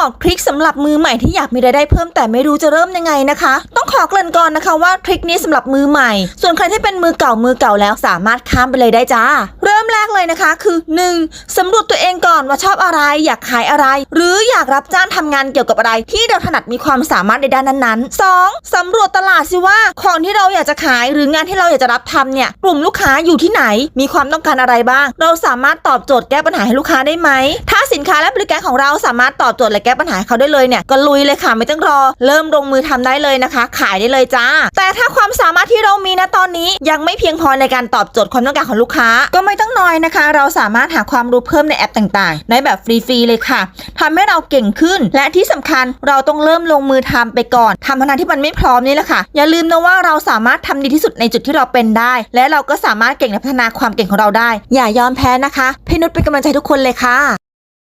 บอกทริคสำหรับมือใหม่ที่อยากมีรายได้เพิ่มแต่ไม่รู้จะเริ่มยังไงนะคะต้องขอเกริ่นก่อนนะคะว่าทริคนี้สำหรับมือใหม่ ส่วนใครที่เป็นมือเก่ามือเก่าแล้วสามารถข้ามไปเลยได้จ้า เริ่มแรกเลยนะคะคือ 1. สำรวจตัวเองก่อนว่าชอบอะไรอยากขายอะไร หรืออยากรับจ้างทำงานเกี่ยวกับอะไร ที่เราถนัดมีความสามารถในด้านนั้นๆ 2. สำรวจตลาดสิว่าของที่เราอยากจะขายหรืองานที่เราอยากจะรับทำเนี่ยกลุ่มลูกค้าอยู่ที่ไหน มีความต้องการอะไรบ้าง เราสามารถตอบโจทย์แก้ปัญหาให้ลูกค้าได้ไหม ถ้าสินค้าและบริการของเราสามารถตอบโจทย์และแก้ปัญหาเขาได้เลยเนี่ยก็ลุยเลยค่ะไม่ต้องรอ เริ่มลงมือทำได้เลยนะคะขายได้เลยจ้า แต่ถ้าความสามารถที่เรามีนะตอนนี้ยังไม่เพียงพอในการตอบโจทย์ความต้องการของลูกค้า ก็ไม่ต้องน้อยนะคะ เราสามารถหาความรู้เพิ่มในแอปต่างๆ ได้แบบฟรีๆเลยค่ะทำให้เราเก่งขึ้น และที่สำคัญเราต้องเริ่มลงมือทำไปก่อนทำทางที่มันไม่พร้อมนี่แหละค่ะ อย่าลืมนะว่าเราสามารถทำดีที่สุดในจุดที่เราเป็นได้ และเราก็สามารถเก่งและพัฒนาความเก่งของเราได้ อย่ายอมแพ้นะคะพี่นุชเป็นกำลังใจทุกคนเลยค่ะ